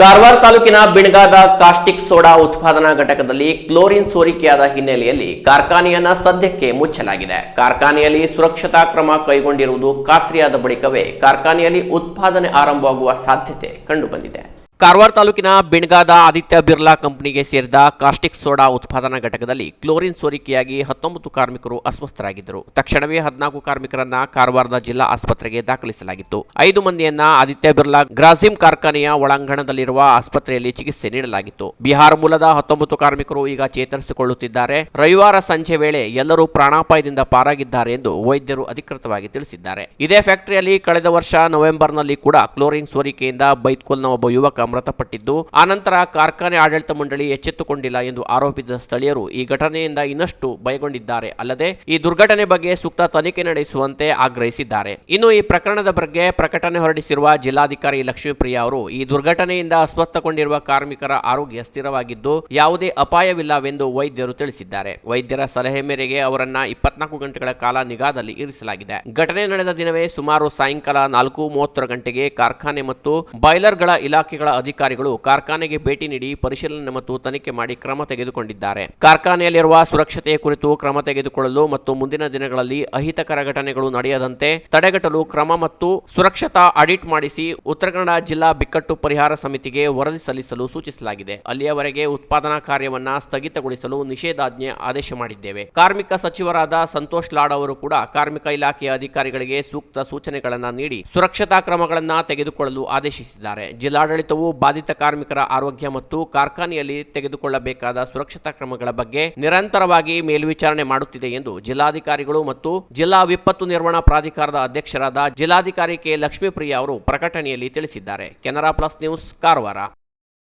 ಕಾರವಾರ ತಾಲೂಕಿನ ಬಿಣಗಾದ caustic soda ಉತ್ಪಾದನಾ ಘಟಕದಲ್ಲಿ ಕ್ಲೋರಿನ್ ಸೋರಿಕೆಯಾದ ಹಿನ್ನೆಲೆಯಲ್ಲಿ ಕಾರ್ಖಾನೆಯನ್ನ ಸದ್ಯಕ್ಕೆ ಮುಚ್ಚಲಾಗಿದೆ. ಕಾರ್ಖಾನೆಯಲ್ಲಿ ಸುರಕ್ಷತಾ ಕ್ರಮ ಕೈಗೊಂಡಿರುವುದು ಖಾತ್ರಿಯಾದ ಬಳಿಕವೇ ಕಾರ್ಖಾನೆಯಲ್ಲಿ ಉತ್ಪಾದನೆ ಆರಂಭವಾಗುವ ಸಾಧ್ಯತೆ ಕಂಡುಬಂದಿದೆ. ಕಾರವಾರ ತಾಲೂಕಿನ ಬಿಣಗಾದ ಆದಿತ್ಯ ಬಿರ್ಲಾ ಕಂಪನಿಗೆ ಸೇರಿದ ಕಾಸ್ಟಿಕ್ ಸೋಡಾ ಉತ್ಪಾದನಾ ಘಟಕದಲ್ಲಿ ಕ್ಲೋರಿನ್ ಸೋರಿಕೆಯಾಗಿ ಹತ್ತೊಂಬತ್ತು ಕಾರ್ಮಿಕರು ಅಸ್ವಸ್ಥರಾಗಿದ್ದರು. ತಕ್ಷಣವೇ ಹದಿನಾಲ್ಕು ಕಾರ್ಮಿಕರನ್ನ ಕಾರವಾರದ ಜಿಲ್ಲಾ ಆಸ್ಪತ್ರೆಗೆ ದಾಖಲಿಸಲಾಗಿತ್ತು. ಐದು ಮಂದಿಯನ್ನ ಆದಿತ್ಯ ಬಿರ್ಲಾ ಗ್ರಾಸಿಮ್ ಕಾರ್ಖಾನೆಯ ಒಳಾಂಗಣದಲ್ಲಿರುವ ಆಸ್ಪತ್ರೆಯಲ್ಲಿ ಚಿಕಿತ್ಸೆ ನೀಡಲಾಗಿತ್ತು. ಬಿಹಾರ ಮೂಲದ ಹತ್ತೊಂಬತ್ತು ಕಾರ್ಮಿಕರು ಈಗ ಚೇತರಿಸಿಕೊಳ್ಳುತ್ತಿದ್ದಾರೆ. ರವಿವಾರ ಸಂಜೆ ವೇಳೆ ಎಲ್ಲರೂ ಪ್ರಾಣಾಪಾಯದಿಂದ ಪಾರಾಗಿದ್ದಾರೆ ಎಂದು ವೈದ್ಯರು ಅಧಿಕೃತವಾಗಿ ತಿಳಿಸಿದ್ದಾರೆ. ಇದೇ ಫ್ಯಾಕ್ಟರಿಯಲ್ಲಿ ಕಳೆದ ವರ್ಷ ನವೆಂಬರ್ನಲ್ಲಿ ಕೂಡ ಕ್ಲೋರಿನ್ ಸೋರಿಕೆಯಿಂದ ಬೈತ್ಕೋಲ್ನ ಒಬ್ಬ ಯುವಕ ಮೃತಪಟ್ಟಿದ್ದು ಆನಂತರ ಕಾರ್ಖಾನೆ ಆಡಳಿತ ಮಂಡಳಿ ಎಚ್ಚೆತ್ತುಕೊಂಡಿಲ್ಲ ಎಂದು ಆರೋಪಿಸಿದ ಸ್ಥಳೀಯರು ಈ ಘಟನೆಯಿಂದ ಇನ್ನಷ್ಟು ಭಯಗೊಂಡಿದ್ದಾರೆ. ಅಲ್ಲದೆ ಈ ದುರ್ಘಟನೆ ಬಗ್ಗೆ ಸೂಕ್ತ ತನಿಖೆ ನಡೆಸುವಂತೆ ಆಗ್ರಹಿಸಿದ್ದಾರೆ. ಇನ್ನು ಈ ಪ್ರಕರಣದ ಬಗ್ಗೆ ಪ್ರಕಟಣೆ ಹೊರಡಿಸಿರುವ ಜಿಲ್ಲಾಧಿಕಾರಿ ಲಕ್ಷ್ಮೀಪ್ರಿಯಾ ಅವರು, ಈ ದುರ್ಘಟನೆಯಿಂದ ಅಸ್ವಸ್ಥಗೊಂಡಿರುವ ಕಾರ್ಮಿಕರ ಆರೋಗ್ಯ ಸ್ಥಿರವಾಗಿದ್ದು, ಯಾವುದೇ ಅಪಾಯವಿಲ್ಲವೆಂದು ವೈದ್ಯರು ತಿಳಿಸಿದ್ದಾರೆ. ವೈದ್ಯರ ಸಲಹೆ ಮೇರೆಗೆ ಅವರನ್ನ ಇಪ್ಪತ್ನಾಲ್ಕು ಗಂಟೆಗಳ ಕಾಲ ನಿಗಾದಲ್ಲಿ ಇರಿಸಲಾಗಿದೆ. ಘಟನೆ ನಡೆದ ದಿನವೇ ಸುಮಾರು ಸಾಯಂಕಾಲ ನಾಲ್ಕು ಮೂವತ್ತರ ಗಂಟೆಗೆ ಕಾರ್ಖಾನೆ ಮತ್ತು ಬಾಯ್ಲರ್ಗಳ ಇಲಾಖೆಗಳ ಅಧಿಕಾರಿಗಳು ಕಾರ್ಖಾನೆಗೆ ಭೇಟಿ ನೀಡಿ ಪರಿಶೀಲನೆ ಮತ್ತು ತನಿಖೆ ಮಾಡಿ ಕ್ರಮ ತೆಗೆದುಕೊಂಡಿದ್ದಾರೆ. ಕಾರ್ಖಾನೆಯಲ್ಲಿರುವ ಸುರಕ್ಷತೆಯ ಕುರಿತು ಕ್ರಮ ತೆಗೆದುಕೊಳ್ಳಲು ಮತ್ತು ಮುಂದಿನ ದಿನಗಳಲ್ಲಿ ಅಹಿತಕರ ಘಟನೆಗಳು ನಡೆಯದಂತೆ ತಡೆಗಟ್ಟಲು ಕ್ರಮ ಮತ್ತು ಸುರಕ್ಷತಾ ಆಡಿಟ್ ಮಾಡಿಸಿ ಉತ್ತರ ಕನ್ನಡ ಜಿಲ್ಲಾ ಬಿಕ್ಕಟ್ಟು ಪರಿಹಾರ ಸಮಿತಿಗೆ ವರದಿ ಸಲ್ಲಿಸಲು ಸೂಚಿಸಲಾಗಿದೆ. ಅಲ್ಲಿಯವರೆಗೆ ಉತ್ಪಾದನಾ ಕಾರ್ಯವನ್ನ ಸ್ಥಗಿತಗೊಳಿಸಲು ನಿಷೇಧಾಜ್ಞೆ ಆದೇಶ ಮಾಡಿದ್ದೇವೆ. ಕಾರ್ಮಿಕ ಸಚಿವರಾದ ಸಂತೋಷ್ ಲಾಡ್ ಅವರು ಕೂಡ ಕಾರ್ಮಿಕ ಇಲಾಖೆಯ ಅಧಿಕಾರಿಗಳಿಗೆ ಸೂಕ್ತ ಸೂಚನೆಗಳನ್ನು ನೀಡಿ ಸುರಕ್ಷತಾ ಕ್ರಮಗಳನ್ನು ತೆಗೆದುಕೊಳ್ಳಲು ಆದೇಶಿಸಿದ್ದಾರೆ. ಜಿಲ್ಲಾಡಳಿತವು ಬಾಧಿತ ಕಾರ್ಮಿಕರ ಆರೋಗ್ಯ ಮತ್ತು ಕಾರ್ಖಾನೆಯಲ್ಲಿ ತೆಗೆದುಕೊಳ್ಳಬೇಕಾದ ಸುರಕ್ಷತಾ ಕ್ರಮಗಳ ಬಗ್ಗೆ ನಿರಂತರವಾಗಿ ಮೇಲ್ವಿಚಾರಣೆ ಮಾಡುತ್ತಿದೆ ಎಂದು ಜಿಲ್ಲಾಧಿಕಾರಿಗಳು ಮತ್ತು ಜಿಲ್ಲಾ ವಿಪತ್ತು ನಿರ್ವಹಣಾ ಪ್ರಾಧಿಕಾರದ ಅಧ್ಯಕ್ಷರಾದ ಜಿಲ್ಲಾಧಿಕಾರಿ ಕೆ ಲಕ್ಷ್ಮೀಪ್ರಿಯ ಅವರು ಪ್ರಕಟಣೆಯಲ್ಲಿ ತಿಳಿಸಿದ್ದಾರೆ. Canara plus news, Karwar.